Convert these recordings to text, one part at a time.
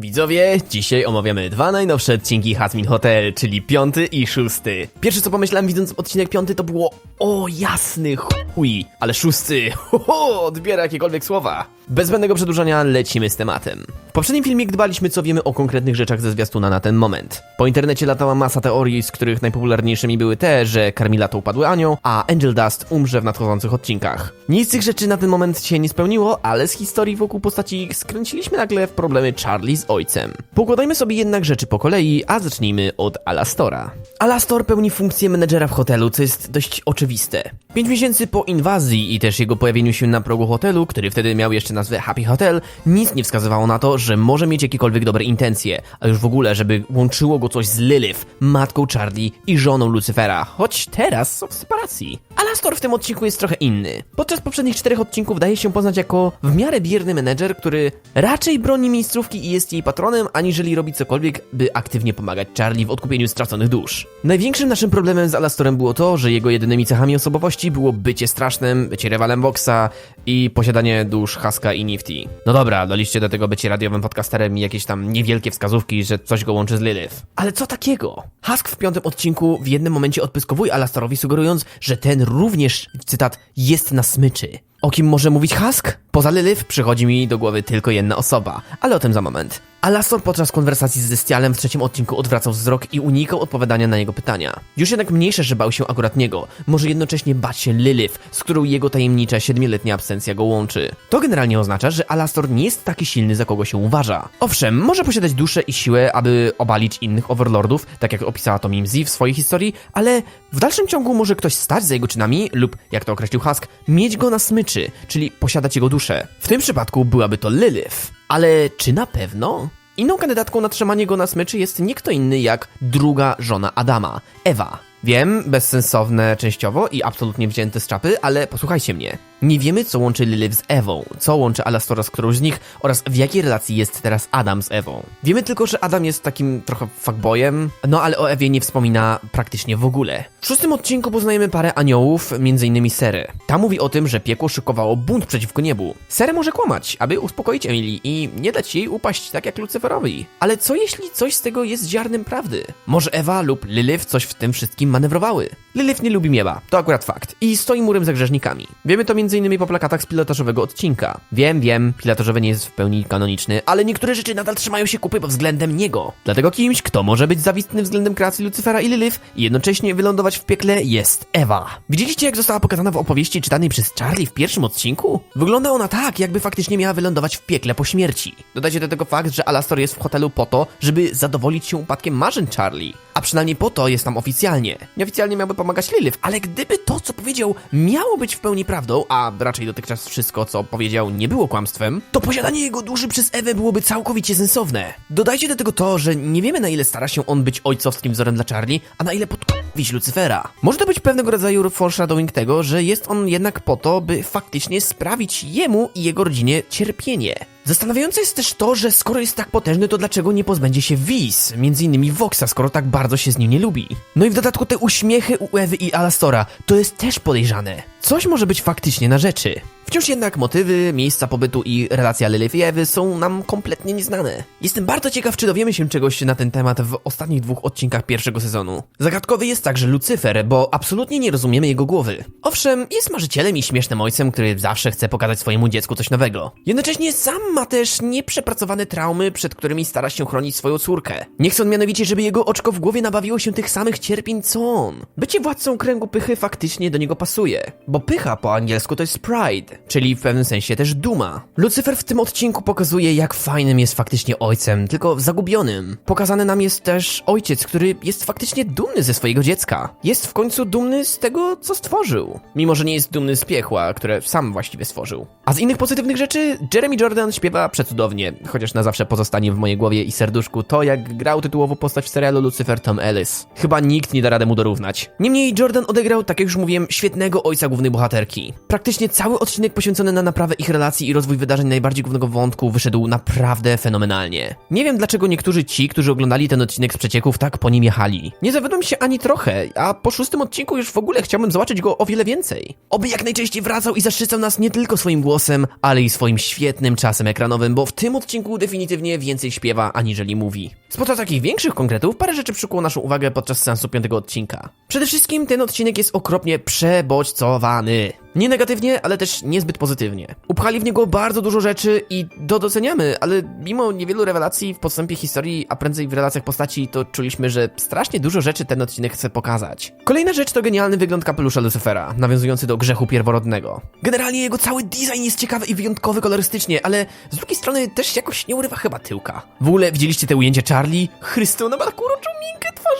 Widzowie, dzisiaj omawiamy dwa najnowsze odcinki Hazmin Hotel, czyli piąty i szósty. Pierwsze co pomyślałem widząc odcinek piąty to było o jasny chuj, ale szósty, ho, odbiera jakiekolwiek słowa. Bez zbędnego przedłużania lecimy z tematem. W poprzednim filmie gdybaliśmy co wiemy o konkretnych rzeczach ze zwiastuna na ten moment. Po internecie latała masa teorii, z których najpopularniejszymi były te, że Carmilla to upadły anioł, a Angel Dust umrze w nadchodzących odcinkach. Nic z tych rzeczy na ten moment się nie spełniło, ale z historii wokół postaci skręciliśmy nagle w problemy Charlie z ojcem. Pokładajmy sobie jednak rzeczy po kolei, a zacznijmy od Alastora. Alastor pełni funkcję menedżera w hotelu, co jest dość oczywiste. Pięć miesięcy po inwazji i też jego pojawieniu się na progu hotelu, który wtedy miał jeszcze nazwę Happy Hotel, nic nie wskazywało na to, że może mieć jakiekolwiek dobre intencje, a już w ogóle, żeby łączyło go coś z Lilith, matką Charlie i żoną Lucyfera, choć teraz są w separacji. Alastor w tym odcinku jest trochę inny. Podczas poprzednich czterech odcinków daje się poznać jako w miarę bierny menedżer, który raczej broni miejscówki i jest jej patronem, aniżeli robi cokolwiek, by aktywnie pomagać Charlie w odkupieniu straconych dusz. Największym naszym problemem z Alastorem było to, że jego jedynymi cechami osobowości było bycie strasznym, bycie rywalem Voxa i posiadanie dusz Haska i Nifty. No dobra, doliście do tego bycie radiowym podcasterem i jakieś tam niewielkie wskazówki, że coś go łączy z Lilith. Ale co takiego? Husk w piątym odcinku w jednym momencie odpyskowuje Alastorowi, sugerując, że ten również, cytat, jest na smyczy. O kim może mówić Husk? Poza Lilith przychodzi mi do głowy tylko jedna osoba, ale o tym za moment. Alastor podczas konwersacji z Zestialem w trzecim odcinku odwracał wzrok i unikał odpowiadania na jego pytania. Już jednak mniejsze, że bał się akurat niego, może jednocześnie bać się Lilith, z którą jego tajemnicza siedmioletnia absencja go łączy. To generalnie oznacza, że Alastor nie jest taki silny, za kogo się uważa. Owszem, może posiadać duszę i siłę, aby obalić innych overlordów, tak jak opisała to Mimsy w swojej historii, ale w dalszym ciągu może ktoś stać za jego czynami lub, jak to określił Husk, mieć go na smyczy, czyli posiadać jego duszę. W tym przypadku byłaby to Lilith. Ale czy na pewno? Inną kandydatką na trzymanie go na smyczy jest nie kto inny jak druga żona Adama, Ewa. Wiem, bezsensowne częściowo i absolutnie wzięte z czapy, ale posłuchajcie mnie. Nie wiemy, co łączy Lilith z Ewą, co łączy Alastora z którąś z nich oraz w jakiej relacji jest teraz Adam z Ewą. Wiemy tylko, że Adam jest takim trochę fuckboyem, no ale o Ewie nie wspomina praktycznie w ogóle. W szóstym odcinku poznajemy parę aniołów, m.in. Serę. Ta mówi o tym, że piekło szykowało bunt przeciwko niebu. Serę może kłamać, aby uspokoić Emily i nie dać jej upaść tak jak Lucyferowi. Ale co jeśli coś z tego jest ziarnem prawdy? Może Ewa lub Lilith coś w tym wszystkim manewrowały? Lilith nie lubi nieba, to akurat fakt. I stoi murem za grzesznikami. Wiemy to m.in. po plakatach z pilotażowego odcinka. Wiem, wiem, pilotażowy nie jest w pełni kanoniczny, ale niektóre rzeczy nadal trzymają się kupy pod względem niego. Dlatego kimś, kto może być zawistny względem kreacji Lucyfera i Lilith i jednocześnie wylądować w piekle jest Ewa. Widzieliście jak została pokazana w opowieści czytanej przez Charlie w pierwszym odcinku? Wygląda ona tak, jakby faktycznie miała wylądować w piekle po śmierci. Dodajcie do tego fakt, że Alastor jest w hotelu po to, żeby zadowolić się upadkiem marzeń Charlie. A przynajmniej po to jest tam oficjalnie. Nieoficjalnie miałby pomagać Lilith, ale gdyby to, co powiedział, miało być w pełni prawdą, a raczej dotychczas wszystko, co powiedział, nie było kłamstwem, to posiadanie jego duszy przez Ewę byłoby całkowicie sensowne. Dodajcie do tego to, że nie wiemy na ile stara się on być ojcowskim wzorem dla Charlie, a na ile podkupić Lucifera. Może to być pewnego rodzaju foreshadowing tego, że jest on jednak po to, by faktycznie sprawić jemu i jego rodzinie cierpienie. Zastanawiające jest też to, że skoro jest tak potężny, to dlaczego nie pozbędzie się Wiz, między innymi Voxa, skoro tak bardzo się z nim nie lubi. No i w dodatku te uśmiechy u Ewy i Alastora, to jest też podejrzane. Coś może być faktycznie na rzeczy. Wciąż jednak motywy, miejsca pobytu i relacja Lilith i Ewy są nam kompletnie nieznane. Jestem bardzo ciekaw, czy dowiemy się czegoś na ten temat w ostatnich dwóch odcinkach pierwszego sezonu. Zagadkowy jest także Lucyfer, bo absolutnie nie rozumiemy jego głowy. Owszem, jest marzycielem i śmiesznym ojcem, który zawsze chce pokazać swojemu dziecku coś nowego. Jednocześnie sam ma też nieprzepracowane traumy, przed którymi stara się chronić swoją córkę. Nie chce on mianowicie, żeby jego oczko w głowie nabawiło się tych samych cierpień co on. Bycie władcą kręgu pychy faktycznie do niego pasuje, bo pycha po angielsku to jest pride, czyli w pewnym sensie też duma. Lucyfer w tym odcinku pokazuje, jak fajnym jest faktycznie ojcem, tylko zagubionym. Pokazany nam jest też ojciec, który jest faktycznie dumny ze swojego dziecka. Jest w końcu dumny z tego, co stworzył. Mimo, że nie jest dumny z piechła, które sam właściwie stworzył. A z innych pozytywnych rzeczy, Jeremy Jordan śpiewa przecudownie, chociaż na zawsze pozostanie w mojej głowie i serduszku to, jak grał tytułową postać w serialu Lucifer Tom Ellis. Chyba nikt nie da rady mu dorównać. Niemniej Jordan odegrał, tak jak już mówiłem, świetnego ojca głównej bohaterki. Praktycznie cały odcinek poświęcony na naprawę ich relacji i rozwój wydarzeń najbardziej głównego wątku wyszedł naprawdę fenomenalnie. Nie wiem dlaczego niektórzy ci, którzy oglądali ten odcinek z przecieków, tak po nim jechali. Nie zawiodłem się ani trochę, a po szóstym odcinku już w ogóle chciałbym zobaczyć go o wiele więcej. Oby jak najczęściej wracał i zaszczycał nas nie tylko swoim głosem, ale i swoim świetnym czasem ekranowym, bo w tym odcinku definitywnie więcej śpiewa aniżeli mówi. Spoza takich większych konkretów, parę rzeczy przykuło naszą uwagę podczas seansu piątego odcinka. Przede wszystkim ten odcinek jest okropnie przebodźcowany. Nie negatywnie, ale też niezbyt pozytywnie. Upchali w niego bardzo dużo rzeczy i to doceniamy, ale mimo niewielu rewelacji w podstępie historii, a prędzej w relacjach postaci, to czuliśmy, że strasznie dużo rzeczy ten odcinek chce pokazać. Kolejna rzecz to genialny wygląd kapelusza Lucifera, nawiązujący do grzechu pierworodnego. Generalnie jego cały design jest ciekawy i wyjątkowy kolorystycznie, ale z drugiej strony też jakoś nie urywa chyba tyłka. W ogóle widzieliście te ujęcie Charlie? Chrystu, ona ma taką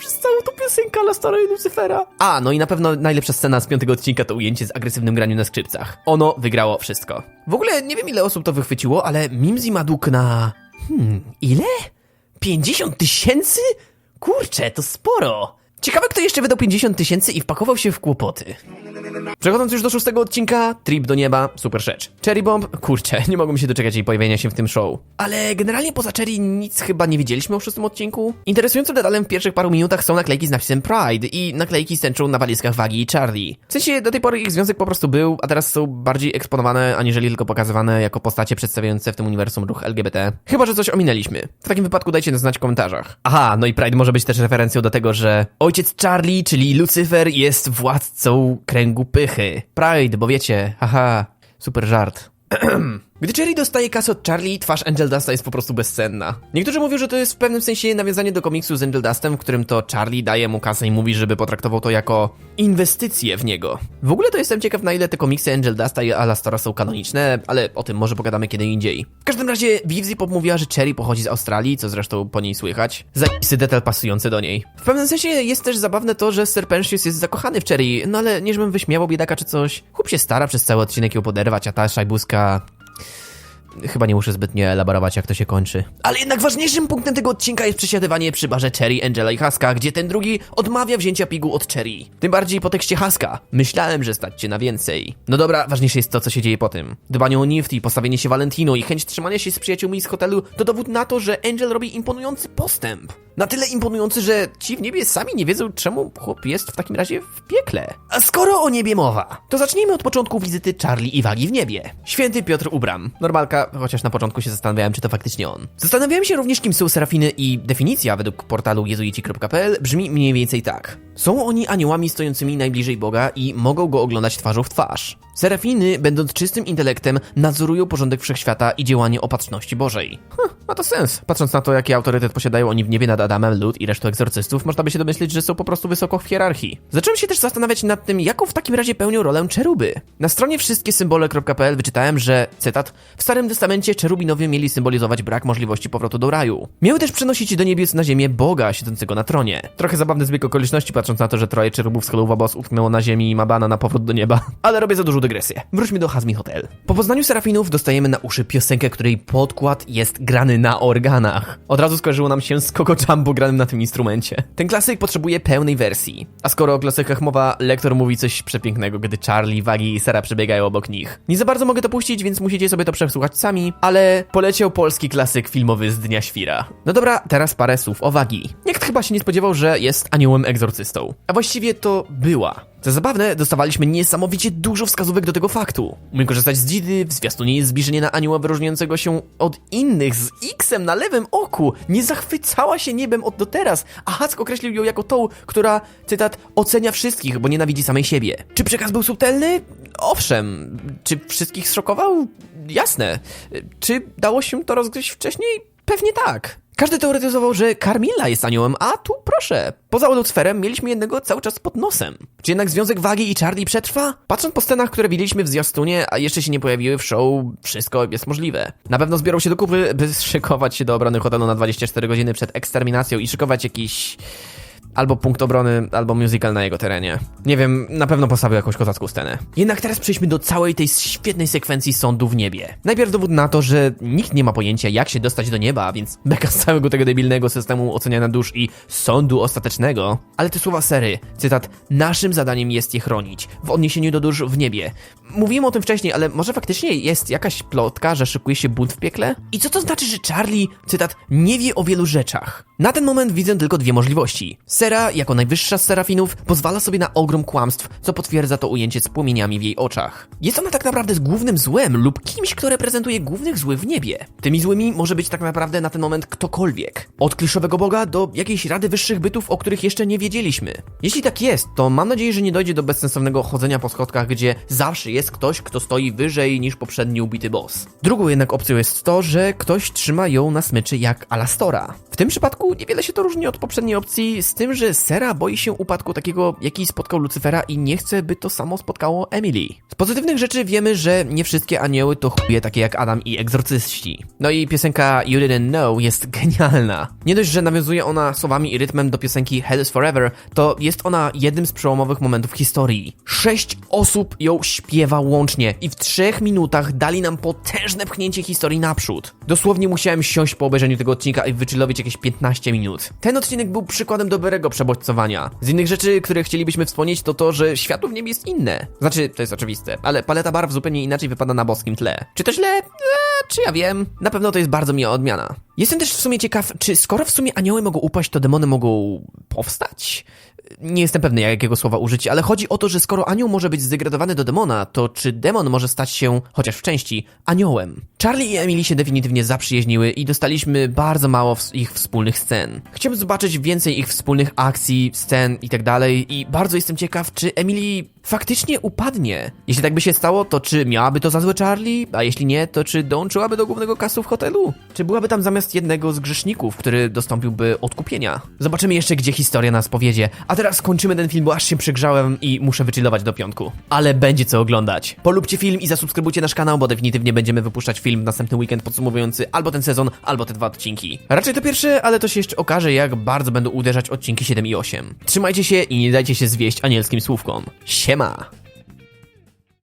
przez całą tą piosenkę La Stara i Lucifera. A, no i na pewno najlepsza scena z piątego odcinka to ujęcie z agresywnym graniu na skrzypcach. Ono wygrało wszystko. W ogóle nie wiem ile osób to wychwyciło, ale Mimsy ma dług na... Hmm, ile? 50 tysięcy? Kurczę, to sporo. Ciekawe, kto jeszcze wydał 50 tysięcy i wpakował się w kłopoty. Przechodząc już do szóstego odcinka, Trip do nieba, super rzecz. Cherry Bomb, kurczę, nie mogłem się doczekać jej pojawienia się w tym show. Ale generalnie poza Cherry nic chyba nie widzieliśmy o szóstym odcinku. Interesującym detalem w pierwszych paru minutach są naklejki z napisem Pride i naklejki z tęczą na walizkach Wagi i Charlie. W sensie do tej pory ich związek po prostu był, a teraz są bardziej eksponowane, aniżeli tylko pokazywane jako postacie przedstawiające w tym uniwersum ruch LGBT. Chyba, że coś ominęliśmy. W takim wypadku dajcie znać w komentarzach. Aha, no i Pride może być też referencją do tego, że ojciec Charlie, czyli Lucyfer, jest władcą kręgu pychy. Pride, bo wiecie, haha, super żart. Gdy Cherry dostaje kasę od Charlie, twarz Angel Dusta jest po prostu bezcenna. Niektórzy mówią, że to jest w pewnym sensie nawiązanie do komiksu z Angel Dustem, w którym to Charlie daje mu kasę i mówi, żeby potraktował to jako inwestycję w niego. W ogóle to jestem ciekaw, na ile te komiksy Angel Dusta i Alastora są kanoniczne, ale o tym może pogadamy kiedy indziej. W każdym razie Vivzy Pop mówiła, że Cherry pochodzi z Australii, co zresztą po niej słychać. Zapisy detal pasujące do niej. W pewnym sensie jest też zabawne to, że Serpentius jest zakochany w Cherry, no ale nie żebym wyśmiewał biedaka czy coś. Chłop się stara przez cały odcinek ją poderwać, a ta szajbuska Chyba nie muszę zbytnio elaborować, jak to się kończy. Ale jednak ważniejszym punktem tego odcinka jest przesiadywanie przy barze Cherry, Angela i Haska, gdzie ten drugi odmawia wzięcia pigu od Cherry. Tym bardziej po tekście Haska. Myślałem, że stać na więcej. No dobra, ważniejsze jest to, co się dzieje po tym. Dbanie o Nifty, postawienie się Valentino i chęć trzymania się z przyjaciółmi z hotelu to dowód na to, że Angel robi imponujący postęp. Na tyle imponujący, że ci w niebie sami nie wiedzą, czemu chłop jest w takim razie w piekle. A skoro o niebie mowa, to zacznijmy od początku wizyty Charlie i Wagi w niebie. Święty Piotr Ubram. Normalka, chociaż na początku się zastanawiałem, czy to faktycznie on. Zastanawiałem się również, kim są serafiny i definicja według portalu jezuici.pl brzmi mniej więcej tak. Są oni aniołami stojącymi najbliżej Boga i mogą go oglądać twarzą w twarz. Serafiny, będąc czystym intelektem, nadzorują porządek wszechświata i działanie opatrzności Bożej. Hm, ma to sens. Patrząc na to, jaki autorytet posiadają oni w niebie nad Adamem, Lud i resztą egzorcystów, można by się domyślić, że są po prostu wysoko w hierarchii. Zacząłem się też zastanawiać nad tym, jaką w takim razie pełnią rolę czeruby. Na stronie wszystkiesymbole.pl wyczytałem, że, cytat, w Starym Testamencie cherubinowie mieli symbolizować brak możliwości powrotu do raju. Miały też przenosić do niebios na ziemię Boga siedzącego na tronie. Trochę zabawny zbieg okoliczności, patrząc na to, że troje cherubów z Helluva Boss utknęło na ziemi i ma bana na powrót do nieba. Ale robię za dużą dygresję. Wróćmy do Hazmi Hotel. Po poznaniu serafinów dostajemy na uszy piosenkę, której podkład jest grany na organach. Od razu skojarzyło nam się z Coco Jumbo granym na tym instrumencie. Ten klasyk potrzebuje pełnej wersji. A skoro o klasykach mowa, lektor mówi coś przepięknego, gdy Charlie, Wagi i Sera przebiegają obok nich. Nie za bardzo mogę to puścić, więc musicie sobie to przesłuchać sami, ale poleciał polski klasyk filmowy z Dnia Świra. No dobra, teraz parę słów o Wagi. Nikt chyba się nie spodziewał, że jest aniołem egzorcystą. A właściwie to była. Co zabawne, dostawaliśmy niesamowicie dużo wskazówek do tego faktu. Umiem korzystać z dzidy, w zwiastunie jest zbliżenie na anioła wyróżniającego się od innych z X-em na lewym oku. Nie zachwycała się niebem od do teraz, a Hack określił ją jako tą, która, cytat, ocenia wszystkich, bo nienawidzi samej siebie. Czy przekaz był subtelny? Owszem. Czy wszystkich zszokował? Jasne. Czy dało się to rozgryźć wcześniej? Pewnie tak. Każdy teoretyzował, że Carmilla jest aniołem, a tu proszę. Poza Lucyferem mieliśmy jednego cały czas pod nosem. Czy jednak związek Wagi i Charlie przetrwa? Patrząc po scenach, które widzieliśmy w zwiastunie, a jeszcze się nie pojawiły w show, wszystko jest możliwe. Na pewno zbiorą się do kupy, by szykować się do obrony hotelu na 24 godziny przed eksterminacją i szykować jakiś albo punkt obrony, albo musical na jego terenie. Nie wiem, na pewno postawił jakąś kozacką scenę. Jednak teraz przejdźmy do całej tej świetnej sekwencji sądu w niebie. Najpierw dowód na to, że nikt nie ma pojęcia jak się dostać do nieba, więc beka z całego tego debilnego systemu oceniania dusz i sądu ostatecznego. Ale te słowa sery, cytat, naszym zadaniem jest je chronić, w odniesieniu do dusz w niebie. Mówiłem o tym wcześniej, ale może faktycznie jest jakaś plotka, że szykuje się bunt w piekle? I co to znaczy, że Charlie, cytat, nie wie o wielu rzeczach? Na ten moment widzę tylko dwie możliwości. Sera, jako najwyższa z serafinów, pozwala sobie na ogrom kłamstw, co potwierdza to ujęcie z płomieniami w jej oczach. Jest ona tak naprawdę głównym złem lub kimś, kto reprezentuje głównych złych w niebie. Tymi złymi może być tak naprawdę na ten moment ktokolwiek. Od kliszowego boga do jakiejś rady wyższych bytów, o których jeszcze nie wiedzieliśmy. Jeśli tak jest, to mam nadzieję, że nie dojdzie do bezsensownego chodzenia po schodkach, gdzie zawsze jest ktoś, kto stoi wyżej niż poprzedni ubity boss. Drugą jednak opcją jest to, że ktoś trzyma ją na smyczy jak Alastora. W tym przypadku niewiele się to różni od poprzedniej opcji, z tym, że Sera boi się upadku takiego, jaki spotkał Lucyfera i nie chce, by to samo spotkało Emily. Z pozytywnych rzeczy wiemy, że nie wszystkie anioły to chuje takie jak Adam i egzorcyści. No i piosenka You Didn't Know jest genialna. Nie dość, że nawiązuje ona słowami i rytmem do piosenki Hell is Forever, to jest ona jednym z przełomowych momentów historii. Sześć osób ją śpiewa łącznie i w trzech minutach dali nam potężne pchnięcie historii naprzód. Dosłownie musiałem siąść po obejrzeniu tego odcinka i wychillować jakieś 15 minut. Ten odcinek był przykładem dobrego przebodźcowania. Z innych rzeczy, które chcielibyśmy wspomnieć, to to, że światło w niebie jest inne. Znaczy, to jest oczywiste, ale paleta barw zupełnie inaczej wypada na boskim tle. Czy to źle? Eee, czy ja wiem? Na pewno to jest bardzo miła odmiana. Jestem też w sumie ciekaw, czy skoro w sumie anioły mogą upaść, to demony mogą powstać? Nie jestem pewny, jakiego słowa użyć, ale chodzi o to, że skoro anioł może być zdegradowany do demona, to czy demon może stać się, chociaż w części, aniołem? Charlie i Emily się definitywnie zaprzyjaźniły i dostaliśmy bardzo mało ich wspólnych scen. Chciałbym zobaczyć więcej ich wspólnych akcji, scen i tak i bardzo jestem ciekaw, czy Emily faktycznie upadnie. Jeśli tak by się stało, to czy miałaby to za złe Charlie? A jeśli nie, to czy dołączyłaby do głównego kasu w hotelu? Czy byłaby tam zamiast jednego z grzeszników, który dostąpiłby odkupienia? Zobaczymy jeszcze, gdzie historia nas powiedzie. A teraz kończymy ten film, bo aż się przegrzałem i muszę wychillować do piątku. Ale będzie co oglądać. Polubcie film i zasubskrybujcie nasz kanał, bo definitywnie będziemy wypuszczać film w następny weekend podsumowujący albo ten sezon, albo te dwa odcinki. Raczej to pierwsze, ale to się jeszcze okaże, jak bardzo będą uderzać odcinki 7 i 8. Trzymajcie się i nie dajcie się zwieść anielskim słówkom. Siema!